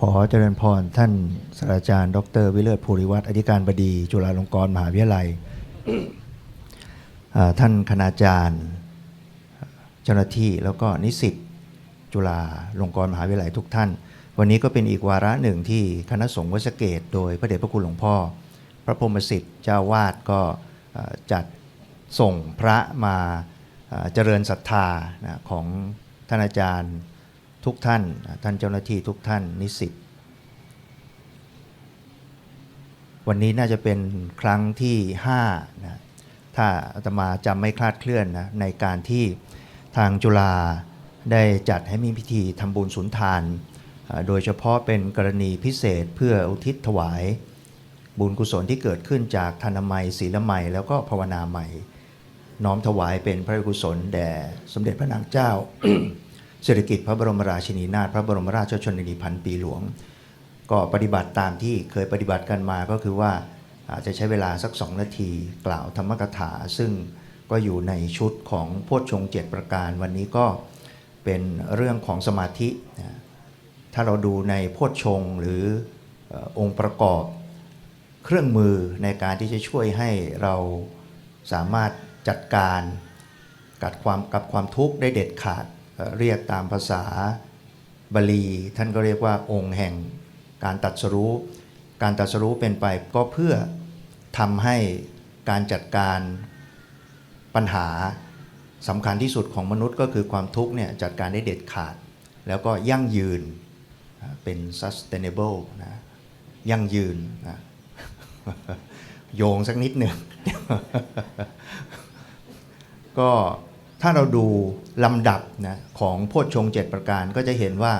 ขอเจริญพรท่านศาสตราจารย์ ดร วิเลิศภูริวัฒน์อธิการบดี จุฬาลงกรณ์มหาวิทยาลัย ท่านคณาจารย์ เจ้าหน้าที่แล้วก็นิสิตจุฬาลงกรณ์มหาวิทยาลัยทุกท่าน วันนี้ก็เป็นอีกวาระหนึ่งที่คณะสงฆ์วัดสะเกต โดยพระเดชพระคุณหลวงพ่อ พระพรหมสิทธิ์เจ้าวาดก็จัดส่งพระมาเจริญศรัทธาของท่านอาจารย์ ทุกท่าน ท่านเจ้าหน้าที่ทุกท่านนิสิตวันนี้น่าจะเป็นครั้งที่5นะถ้าอาตมาจำไม่คลาดเคลื่อนนะในการที่ทางจุฬาได้จัดให้มีพิธีทำบุญสุนทาน โดยเฉพาะเป็นกรณีพิเศษเพื่ออุทิศถวาย บุญกุศลที่เกิดขึ้นจากธนามัยศีลมัย แล้วก็ภาวนาใหม่ น้อมถวายเป็นพระกุศลแด่สมเด็จพระนางเจ้า เศรษฐกิจพระบรมราชินีนาถพระบรมราชชนนีพันปีหลวง ก็ปฏิบัติตามที่เคยปฏิบัติกันมาก็คือว่าอาจจะใช้เวลาสักสองนาทีกล่าวธรรมกถา ซึ่งก็อยู่ในชุดของโพชฌงเจ็ดประการ วันนี้ก็เป็นเรื่องของสมาธิ ถ้าเราดูในโพชฌงหรือเอ่อองค์ประกอบเครื่องมือในการที่จะช่วยให้เราสามารถจัดการกับความกับความทุกข์ได้เด็ดขาด เรียกตามภาษาบาลีท่านก็เรียกว่าองค์แห่งการตัดสรู้ การตัดสรู้เป็นไปก็เพื่อทำให้การจัดการปัญหาสำคัญที่สุดของมนุษย์ก็คือความทุกข์เนี่ยจัดการได้เด็ดขาด แล้วก็ยั่งยืนเป็น sustainable นะยั่งยืนนะโยงสักนิดหนึ่งก็ ถ้าเราดูลำดับนะของโพชฌงเจ็ดประการก็จะเห็นว่า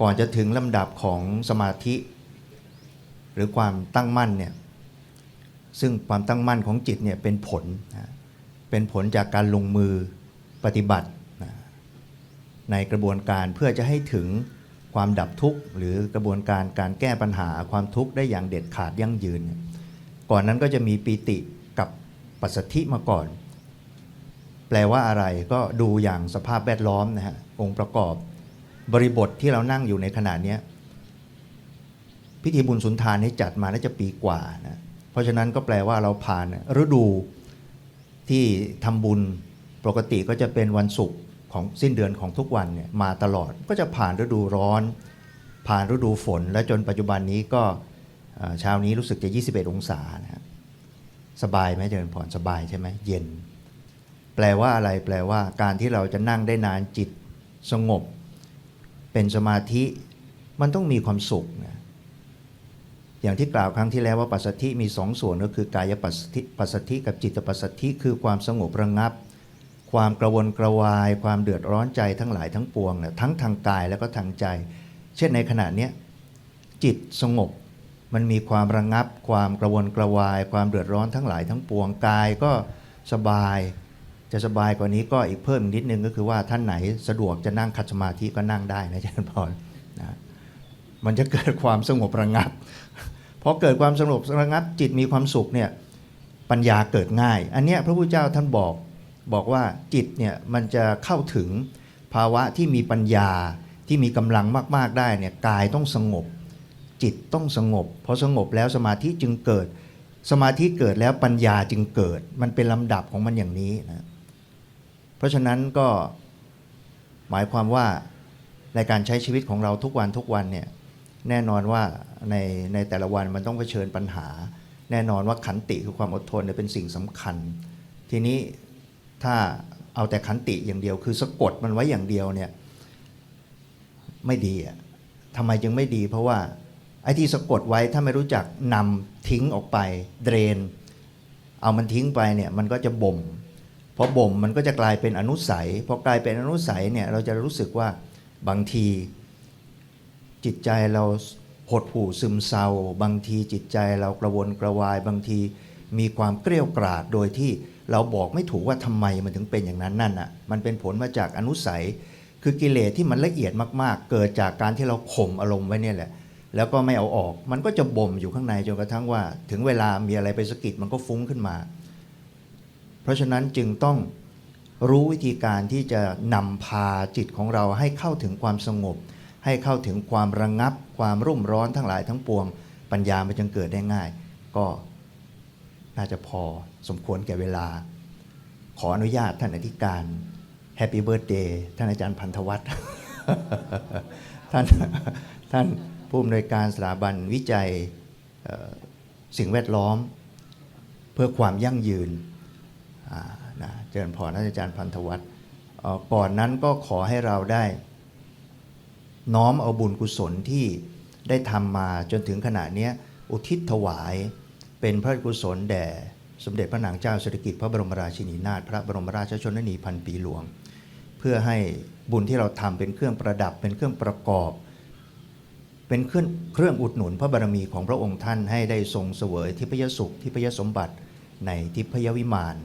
ก่อนจะถึงลำดับของสมาธิ หรือความตั้งมั่นเนี่ยซึ่งความตั้งมั่นของจิตเนี่ยเป็นผลนะเป็นผลจากการลงมือปฏิบัตินะในกระบวนการเพื่อจะให้ถึงความดับทุกข์ หรือกระบวนการการแก้ปัญหาความทุกข์ได้อย่างเด็ดขาดยั่งยืน ก่อนนั้นก็จะมีปีติกับปัสสธิมาก่อน แปลว่าอะไรก็ดูอย่างสภาพแวดล้อมนะฮะองค์ประกอบบริบทที่เรานั่งอยู่ในขณะนี้พิธีบุญสุนทานนี้จัดมาน่าจะปีกว่านะเพราะฉะนั้นก็แปลว่าเราผ่านฤดูที่ทำบุญปกติก็จะเป็นวันศุกร์ของสิ้นเดือนของทุกวันเนี่ยมาตลอดก็จะผ่านฤดูร้อน ผ่านฤดูฝน และจนปัจจุบันนี้ก็เช้านี้รู้สึกจะ 21 องศานะสบายไหมเจริญพรสบายใช่ไหมเย็น แปลว่าอะไรแปลว่าการที่เราจะนั่งได้นานจิตสงบ เป็นสมาธิมันต้องมีความสุขนะอย่างที่กล่าวครั้งที่แล้วว่าปัสสธิมีสองส่วนก็คือกายปัสสธิปัสสธิกับจิตปัสสธิคือความสงบระงับ ความกระวนกระวาย ความเดือดร้อนใจทั้งหลายทั้งปวงนะทั้งทางกายแล้วก็ทางใจ เช่นในขณะนี้จิตสงบมันมีความระงับ ความกระวนกระวาย ความเดือดร้อนทั้งหลายทั้งปวงกายก็สบาย จะสบายกว่านี้ก็อีกเพิ่มนิดนึงก็คือว่าท่านไหนสะดวกจะนั่งคัดสมาธิก็นั่งได้นะอาจารย์พรนะมันจะเกิดความสงบระงับพอเกิดความสงบระงับจิตมีความสุขเนี่ยปัญญาเกิดง่าย อันเนี้ยพระพุทธเจ้าท่านบอกบอกว่าจิตเนี่ยมันจะเข้าถึงภาวะที่มีปัญญาที่มีกำลังมาก ๆ ได้เนี่ยกายต้องสงบ จิตต้องสงบพอสงบแล้วสมาธิจึงเกิด สมาธิเกิดแล้วปัญญาจึงเกิด มันเป็นลำดับของมันอย่างนี้นะ ราะฉะนั้นก็หมายความว่าในการใช้ชีวิตของเราทุกวันทุกวันเนี่ยแน่นอนว่าในในแต่ละวันมันต้องเผชิญปัญหา แน่นอนว่าขันติคือความอดทนเนี่ยเป็นสิ่งสำคัญ ทีนี้ถ้าเอาแต่ขันติอย่างเดียวคือสะกดมันไว้อย่างเดียวเนี่ยไม่ดีอะทำไมจึงไม่ดี เพราะว่าไอ้ที่สะกดไว้ถ้าไม่รู้จักนำทิ้งออกไปเดรน เอามันทิ้งไปเนี่ยมันก็จะบ่ม พอบ่มมันก็จะกลายเป็นอนุสัยพอกลายเป็นอนุสัยเนี่ยเราจะรู้สึกว่าบางที จิตใจเราหดหู่ซึมเศร้า บางทีจิตใจเรากระวนกระวาย บางทีมีความเกลี้ยวกราดโดยที่เราบอกไม่ถูกว่าทำไมมันถึงเป็นอย่างนั้นนั่นอะมันเป็นผลมาจากอนุสัย คือกิเลสที่มันละเอียดมากๆ เกิดจากการที่เราข่มอารมณ์ไว้เนี่ยแหละ แล้วก็ไม่เอาออก มันก็จะบ่มอยู่ข้างในจนกระทั่งว่า ถึงเวลามีอะไรไปสะกิดมันก็ฟุ้งขึ้นมา เพราะฉะนั้นจึงต้องรู้วิธีการที่จะนำพาจิตของเราให้เข้าถึงความสงบ ให้เข้าถึงความระงงับ ความรุ่มร้อนทั้งหลายทั้งปวง ปัญญามันจึงเกิดได้ง่าย ก็น่าจะพอสมควรแก่เวลา ขออนุญาตท่านอธิการแฮปปี้เบิร์ดเดย์ท่านอาจารย์พันธวัฒน์ท่านท่านผู้อำนวยการสถาบันวิจัยสิ่งแวดล้อม เพื่อความยั่งยืน นะเจริญพรท่านอาจารย์พันธวัฒน์ก่อนนั้นก็ขอให้เราได้ น้อมเอาบุญกุศลที่ได้ทำมาจนถึงขณะเนี้ยอุทิศถวายเป็นพระกุศลแด่สมเด็จพระนางเจ้าสิริกิติ์พระบรมราชินีนาถพระบรมราชชนนีพันปีหลวง เพื่อให้บุญที่เราทำเป็นเครื่องประดับเป็นเครื่องประกอบ เป็นเครื่องเครื่องอุดหนุนพระบารมีของพระองค์ท่านให้ได้ทรงเสวยทิพยสุขทิพยสมบัติในทิพยวิมาน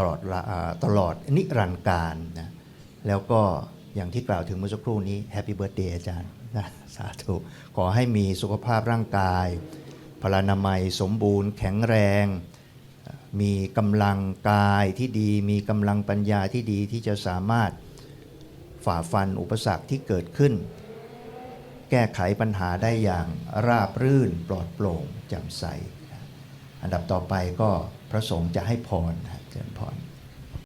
ตลอดตลอดนิรันดร์การนะแล้วก็อย่างที่กล่าวถึงเมื่อสักครู่นี้แฮปปี้เบิร์ดเดย์อาจารย์นะสาธุ ขอให้มีสุขภาพร่างกาย พลานามัยสมบูรณ์แข็งแรง มีกำลังกายที่ดี มีกำลังปัญญาที่ดีที่จะสามารถฝ่าฟันอุปสรรคที่เกิดขึ้น แก้ไขปัญหาได้อย่างราบรื่นปลอดโปร่งแจ่มใส อันดับต่อไปก็พระสงฆ์จะให้พรนะ Empire